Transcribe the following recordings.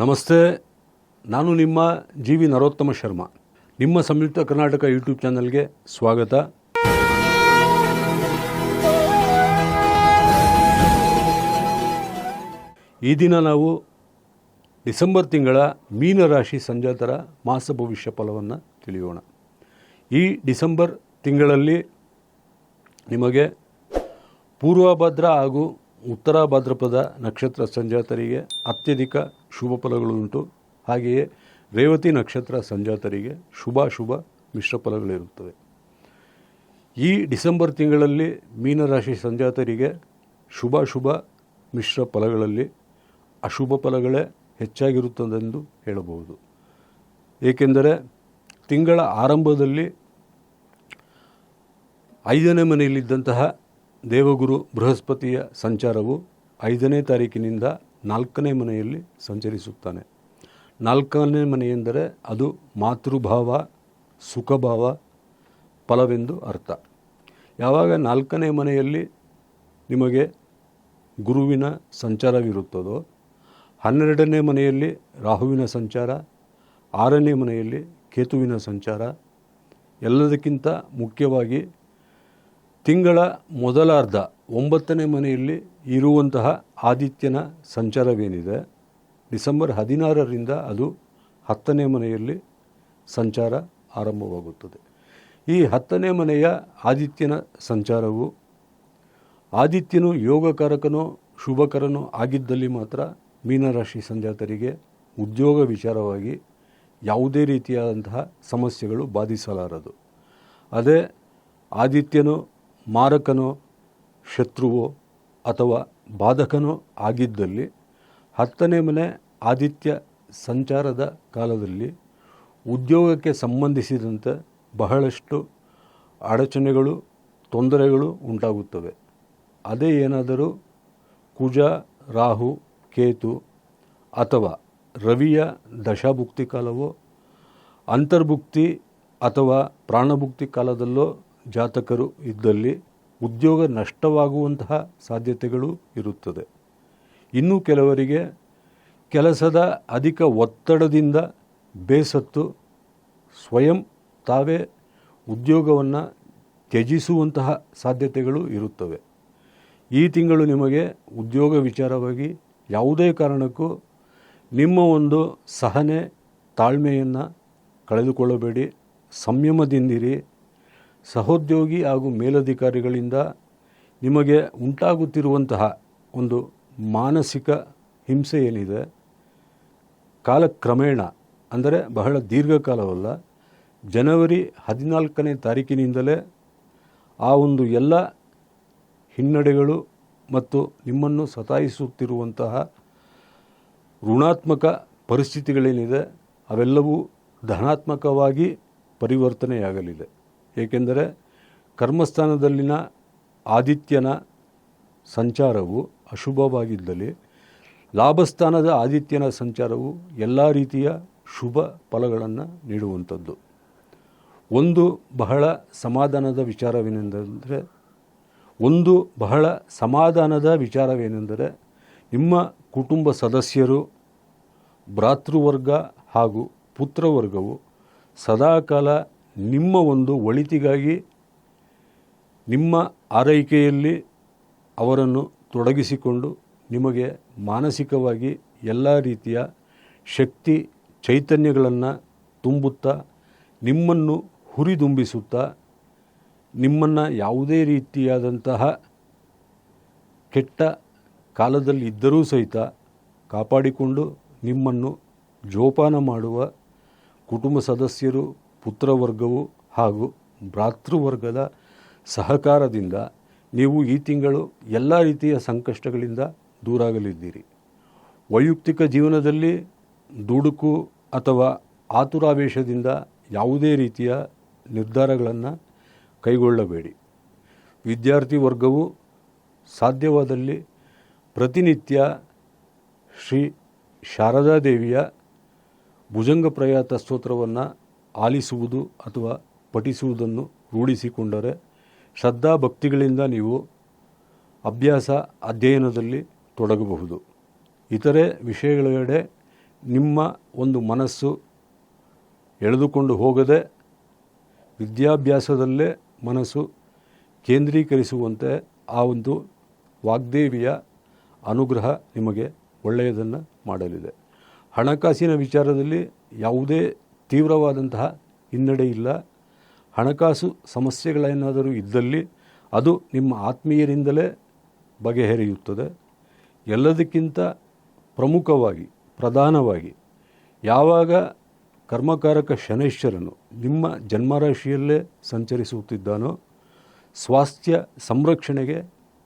ನಮಸ್ತೆ, ನಾನು ನಿಮ್ಮ ಜಿ ವಿ ನರೋತ್ತಮ ಶರ್ಮಾ. ನಿಮ್ಮ ಸಂಯುಕ್ತ ಕರ್ನಾಟಕ ಯೂಟ್ಯೂಬ್ ಚಾನಲ್ಗೆ ಸ್ವಾಗತ. ಈ ದಿನ ನಾವು ಡಿಸೆಂಬರ್ ತಿಂಗಳ ಮೀನರಾಶಿ ಸಂಜಾತರ ಮಾಸ ಭವಿಷ್ಯ ಫಲವನ್ನು ತಿಳಿಯೋಣ. ಈ ಡಿಸೆಂಬರ್ ತಿಂಗಳಲ್ಲಿ ನಿಮಗೆ ಪೂರ್ವಭದ್ರ ಹಾಗೂ ಉತ್ತರ ಭದ್ರಪದ ನಕ್ಷತ್ರ ಸಂಜಾತರಿಗೆ ಅತ್ಯಧಿಕ ಶುಭ ಫಲಗಳುಂಟು. ಹಾಗೆಯೇ ರೇವತಿ ನಕ್ಷತ್ರ ಸಂಜಾತರಿಗೆ ಶುಭ ಶುಭ ಮಿಶ್ರ ಫಲಗಳಿರುತ್ತವೆ. ಈ ಡಿಸೆಂಬರ್ ತಿಂಗಳಲ್ಲಿ ಮೀನರಾಶಿ ಸಂಜಾತರಿಗೆ ಶುಭ ಶುಭ ಮಿಶ್ರ ಫಲಗಳಲ್ಲಿ ಅಶುಭ ಫಲಗಳೇ ಹೆಚ್ಚಾಗಿರುತ್ತದೆಂದು ಹೇಳಬಹುದು. ಏಕೆಂದರೆ ತಿಂಗಳ ಆರಂಭದಲ್ಲಿ ಐದನೇ ಮನೆಯಲ್ಲಿದ್ದಂತಹ ದೇವಗುರು ಬೃಹಸ್ಪತಿಯ ಸಂಚಾರವು ಐದನೇ ತಾರೀಕಿನಿಂದ ನಾಲ್ಕನೇ ಮನೆಯಲ್ಲಿ ಸಂಚರಿಸುತ್ತಾನೆ. ನಾಲ್ಕನೇ ಮನೆ ಎಂದರೆ ಅದು ಮಾತೃಭಾವ, ಸುಖಭಾವ, ಫಲವೆಂದು ಅರ್ಥ. ಯಾವಾಗ ನಾಲ್ಕನೇ ಮನೆಯಲ್ಲಿ ನಿಮಗೆ ಗುರುವಿನ ಸಂಚಾರವಿರುತ್ತದೋ, ಹನ್ನೆರಡನೇ ಮನೆಯಲ್ಲಿ ರಾಹುವಿನ ಸಂಚಾರ, ಆರನೇ ಮನೆಯಲ್ಲಿ ಕೇತುವಿನ ಸಂಚಾರ, ಎಲ್ಲದಕ್ಕಿಂತ ಮುಖ್ಯವಾಗಿ ತಿಂಗಳ ಮೊದಲಾರ್ಧ ಒಂಬತ್ತನೇ ಮನೆಯಲ್ಲಿ ಇರುವಂತಹ ಆದಿತ್ಯನ ಸಂಚಾರವೇನಿದೆ? ಡಿಸೆಂಬರ್ ಹದಿನಾರರಿಂದ ಅದು ಹತ್ತನೇ ಮನೆಯಲ್ಲಿ ಸಂಚಾರ ಆರಂಭವಾಗುತ್ತದೆ. ಈ ಹತ್ತನೇ ಮನೆಯ ಆದಿತ್ಯನ ಸಂಚಾರವು ಆದಿತ್ಯನು ಯೋಗಕಾರಕನೋ ಶುಭಕರನೋ ಆಗಿದ್ದಲ್ಲಿ ಮಾತ್ರ ಮೀನರಾಶಿ ಸಂಜಾತರಿಗೆ ಉದ್ಯೋಗ ವಿಚಾರವಾಗಿ ಯಾವುದೇ ರೀತಿಯಾದಂತಹ ಸಮಸ್ಯೆಗಳು ಬಾಧಿಸಲಾರದು. ಅದೇ ಆದಿತ್ಯನು ಮಾರಕನೋ, ಶತ್ರುವೋ ಅಥವಾ ಬಾಧಕನೋ ಆಗಿದ್ದಲ್ಲಿ, ಹತ್ತನೇ ಮನೆ ಆದಿತ್ಯ ಸಂಚಾರದ ಕಾಲದಲ್ಲಿ ಉದ್ಯೋಗಕ್ಕೆ ಸಂಬಂಧಿಸಿದಂತೆ ಬಹಳಷ್ಟು ಅಡಚಣೆಗಳು, ತೊಂದರೆಗಳು ಉಂಟಾಗುತ್ತವೆ. ಅದೇ ಏನಾದರೂ ಕುಜ, ರಾಹು, ಕೇತು ಅಥವಾ ರವಿಯ ದಶಾಭುಕ್ತಿ ಕಾಲವೋ, ಅಂತರ್ಭುಕ್ತಿ ಅಥವಾ ಪ್ರಾಣಭುಕ್ತಿ ಕಾಲದಲ್ಲೋ ಜಾತಕರು ಇದ್ದಲ್ಲಿ ಉದ್ಯೋಗ ನಷ್ಟವಾಗುವಂತಹ ಸಾಧ್ಯತೆಗಳು ಇರುತ್ತದೆ. ಇನ್ನು ಕೆಲವರಿಗೆ ಕೆಲಸದ ಅಧಿಕ ಒತ್ತಡದಿಂದ ಬೇಸತ್ತು ಸ್ವಯಂ ತಾವೇ ಉದ್ಯೋಗವನ್ನು ತ್ಯಜಿಸುವಂತಹ ಸಾಧ್ಯತೆಗಳು ಇರುತ್ತವೆ. ಈ ತಿಂಗಳು ನಿಮಗೆ ಉದ್ಯೋಗ ವಿಚಾರವಾಗಿ ಯಾವುದೇ ಕಾರಣಕ್ಕೂ ನಿಮ್ಮ ಒಂದು ಸಹನೆ ತಾಳ್ಮೆಯನ್ನು ಕಳೆದುಕೊಳ್ಳಬೇಡಿ, ಸಂಯಮದಿಂದಿರಿ ಸಹೋದ್ಯೋಗಿ ಹಾಗೂ ಮೇಲಧಿಕಾರಿಗಳಿಂದ ನಿಮಗೆ ಉಂಟಾಗುತ್ತಿರುವಂತಹ ಒಂದು ಮಾನಸಿಕ ಹಿಂಸೆ ಏನಿದೆ? ಕಾಲಕ್ರಮೇಣ, ಅಂದರೆ ಬಹಳ ದೀರ್ಘಕಾಲವಲ್ಲ, ಜನವರಿ ಹದಿನಾಲ್ಕನೇ ತಾರೀಕಿನಿಂದಲೇ ಆ ಒಂದು ಎಲ್ಲ ಹಿನ್ನಡೆಗಳು ಮತ್ತು ನಿಮ್ಮನ್ನು ಸತಾಯಿಸುತ್ತಿರುವಂತಹ ಋಣಾತ್ಮಕ ಪರಿಸ್ಥಿತಿಗಳೇನಿದೆ, ಅವೆಲ್ಲವೂ ಧನಾತ್ಮಕವಾಗಿ ಪರಿವರ್ತನೆಯಾಗಲಿದೆ. ಏಕೆಂದರೆ ಕರ್ಮಸ್ಥಾನದಲ್ಲಿನ ಆದಿತ್ಯನ ಸಂಚಾರವು ಅಶುಭವಾಗಿದ್ದಲ್ಲಿ ಲಾಭಸ್ಥಾನದ ಆದಿತ್ಯನ ಸಂಚಾರವು ಎಲ್ಲ ರೀತಿಯ ಶುಭ ಫಲಗಳನ್ನು ನೀಡುವಂಥದ್ದು. ಒಂದು ಬಹಳ ಸಮಾಧಾನದ ವಿಚಾರವೇನೆಂದರೆ, ಒಂದು ಬಹಳ ಸಮಾಧಾನದ ವಿಚಾರವೇನೆಂದರೆ, ನಿಮ್ಮ ಕುಟುಂಬ ಸದಸ್ಯರು, ಭ್ರಾತೃವರ್ಗ ಹಾಗೂ ಪುತ್ರವರ್ಗವು ಸದಾಕಾಲ ನಿಮ್ಮ ಒಂದು ಒಳಿತಿಗಾಗಿ, ನಿಮ್ಮ ಆರೈಕೆಯಲ್ಲಿ ಅವರನ್ನು ತೊಡಗಿಸಿಕೊಂಡು ನಿಮಗೆ ಮಾನಸಿಕವಾಗಿ ಎಲ್ಲ ರೀತಿಯ ಶಕ್ತಿ ಚೈತನ್ಯಗಳನ್ನು ತುಂಬುತ್ತಾ, ನಿಮ್ಮನ್ನು ಹುರಿದುಂಬಿಸುತ್ತಾ, ನಿಮ್ಮನ್ನು ಯಾವುದೇ ರೀತಿಯಾದಂತಹ ಕೆಟ್ಟ ಕಾಲದಲ್ಲಿ ಇದ್ದರೂ ಸಹಿತ ಕಾಪಾಡಿಕೊಂಡು ನಿಮ್ಮನ್ನು ಜೋಪಾನ ಮಾಡುವ ಕುಟುಂಬ ಸದಸ್ಯರು ಪುತ್ರವರ್ಗವು ಹಾಗೂ ಭ್ರಾತೃವರ್ಗದ ಸಹಕಾರದಿಂದ ನೀವು ಈ ತಿಂಗಳು ಎಲ್ಲ ರೀತಿಯ ಸಂಕಷ್ಟಗಳಿಂದ ದೂರಾಗಲಿದ್ದೀರಿ. ವೈಯಕ್ತಿಕ ಜೀವನದಲ್ಲಿ ದುಡುಕು ಅಥವಾ ಆತುರಾವೇಶದಿಂದ ಯಾವುದೇ ರೀತಿಯ ನಿರ್ಧಾರಗಳನ್ನು ಕೈಗೊಳ್ಳಬೇಡಿ. ವಿದ್ಯಾರ್ಥಿ ವರ್ಗವು ಸಾಧ್ಯವಾದಲ್ಲಿ ಪ್ರತಿನಿತ್ಯ ಶ್ರೀ ಶಾರದಾ ದೇವಿಯ ಭುಜಂಗ ಪ್ರಯಾತ ಸ್ತೋತ್ರವನ್ನು ಆಲಿಸುವುದು ಅಥವಾ ಪಠಿಸುವುದನ್ನು ರೂಢಿಸಿಕೊಂಡರೆ ಶ್ರದ್ಧಾ ಭಕ್ತಿಗಳಿಂದ ನೀವು ಅಭ್ಯಾಸ ಅಧ್ಯಯನದಲ್ಲಿ ತೊಡಗಬಹುದು. ಇತರೆ ವಿಷಯಗಳೆಡೆ ನಿಮ್ಮ ಒಂದು ಮನಸ್ಸು ಎಳೆದುಕೊಂಡು ಹೋಗದೆ ವಿದ್ಯಾಭ್ಯಾಸದಲ್ಲೇ ಮನಸ್ಸು ಕೇಂದ್ರೀಕರಿಸುವಂತೆ ಆ ಒಂದು ವಾಗ್ದೇವಿಯ ಅನುಗ್ರಹ ನಿಮಗೆ ಒಳ್ಳೆಯದನ್ನು ಮಾಡಲಿದೆ. ಹಣಕಾಸಿನ ವಿಚಾರದಲ್ಲಿ ಯಾವುದೇ ತೀವ್ರವಾದಂತಹ ಹಿನ್ನಡೆ ಇಲ್ಲ. ಹಣಕಾಸು ಸಮಸ್ಯೆಗಳೇನಾದರೂ ಇದ್ದಲ್ಲಿ ಅದು ನಿಮ್ಮ ಆತ್ಮೀಯರಿಂದಲೇ ಬಗೆಹರಿಯುತ್ತದೆ. ಎಲ್ಲದಕ್ಕಿಂತ ಪ್ರಮುಖವಾಗಿ, ಪ್ರಧಾನವಾಗಿ ಯಾವಾಗ ಕರ್ಮಕಾರಕ ಶನೈಶ್ವರನು ನಿಮ್ಮ ಜನ್ಮರಾಶಿಯಲ್ಲೇ ಸಂಚರಿಸುತ್ತಿದ್ದಾನೋ, ಸ್ವಾಸ್ಥ್ಯ ಸಂರಕ್ಷಣೆಗೆ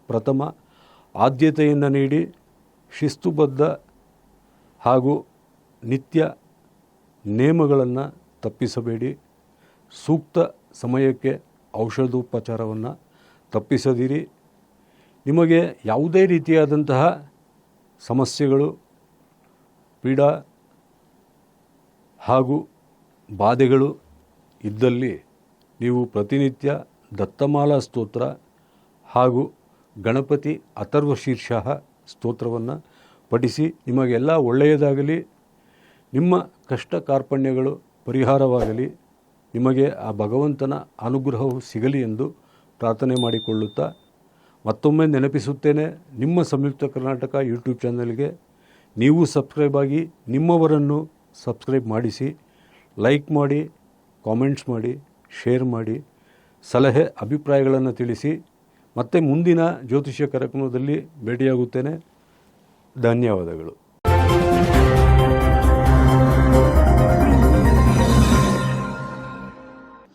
ಪ್ರಥಮ ಆದ್ಯತೆಯನ್ನು ನೀಡಿ ಶಿಸ್ತುಬದ್ಧ ಹಾಗೂ ನಿತ್ಯ ನೇಮಗಳನ್ನು ತಪ್ಪಿಸಬೇಡಿ. ಸೂಕ್ತ ಸಮಯಕ್ಕೆ ಔಷಧೋಪಚಾರವನ್ನು ತಪ್ಪಿಸದಿರಿ. ನಿಮಗೆ ಯಾವುದೇ ರೀತಿಯಾದಂತಹ ಸಮಸ್ಯೆಗಳು, ಪೀಡಾ ಹಾಗೂ ಬಾಧೆಗಳು ಇದ್ದಲ್ಲಿ ನೀವು ಪ್ರತಿನಿತ್ಯ ದತ್ತಮಾಲಾ ಸ್ತೋತ್ರ ಹಾಗೂ ಗಣಪತಿ ಅಥರ್ವ ಶೀರ್ಷ ಸ್ತೋತ್ರವನ್ನು ಪಠಿಸಿ, ನಿಮಗೆಲ್ಲ ಒಳ್ಳೆಯದಾಗಲಿ. ನಿಮ್ಮ ಕಷ್ಟ ಕಾರ್ಪಣ್ಯಗಳು ಪರಿಹಾರವಾಗಲಿ, ನಿಮಗೆ ಆ ಭಗವಂತನ ಅನುಗ್ರಹವು ಸಿಗಲಿ ಎಂದು ಪ್ರಾರ್ಥನೆ ಮಾಡಿಕೊಳ್ಳುತ್ತಾ ಮತ್ತೊಮ್ಮೆ ನೆನಪಿಸುತ್ತೇನೆ ನಿಮ್ಮ ಸಂಯುಕ್ತ ಕರ್ನಾಟಕ ಯೂಟ್ಯೂಬ್ ಚಾನಲ್ಗೆ. ನೀವು ಸಬ್ಸ್ಕ್ರೈಬ್ ಆಗಿ ನಿಮ್ಮವರನ್ನು ಸಬ್ಸ್ಕ್ರೈಬ್ ಮಾಡಿಸಿ, ಲೈಕ್ ಮಾಡಿ, ಕಾಮೆಂಟ್ಸ್ ಮಾಡಿ, ಶೇರ್ ಮಾಡಿ, ಸಲಹೆ, ಅಭಿಪ್ರಾಯಗಳನ್ನು ತಿಳಿಸಿ. ಮತ್ತೆ ಮುಂದಿನ ಜ್ಯೋತಿಷ್ಯ ಕಾರ್ಯಕ್ರಮದಲ್ಲಿ ಭೇಟಿಯಾಗುತ್ತೇನೆ. ಧನ್ಯವಾದಗಳು.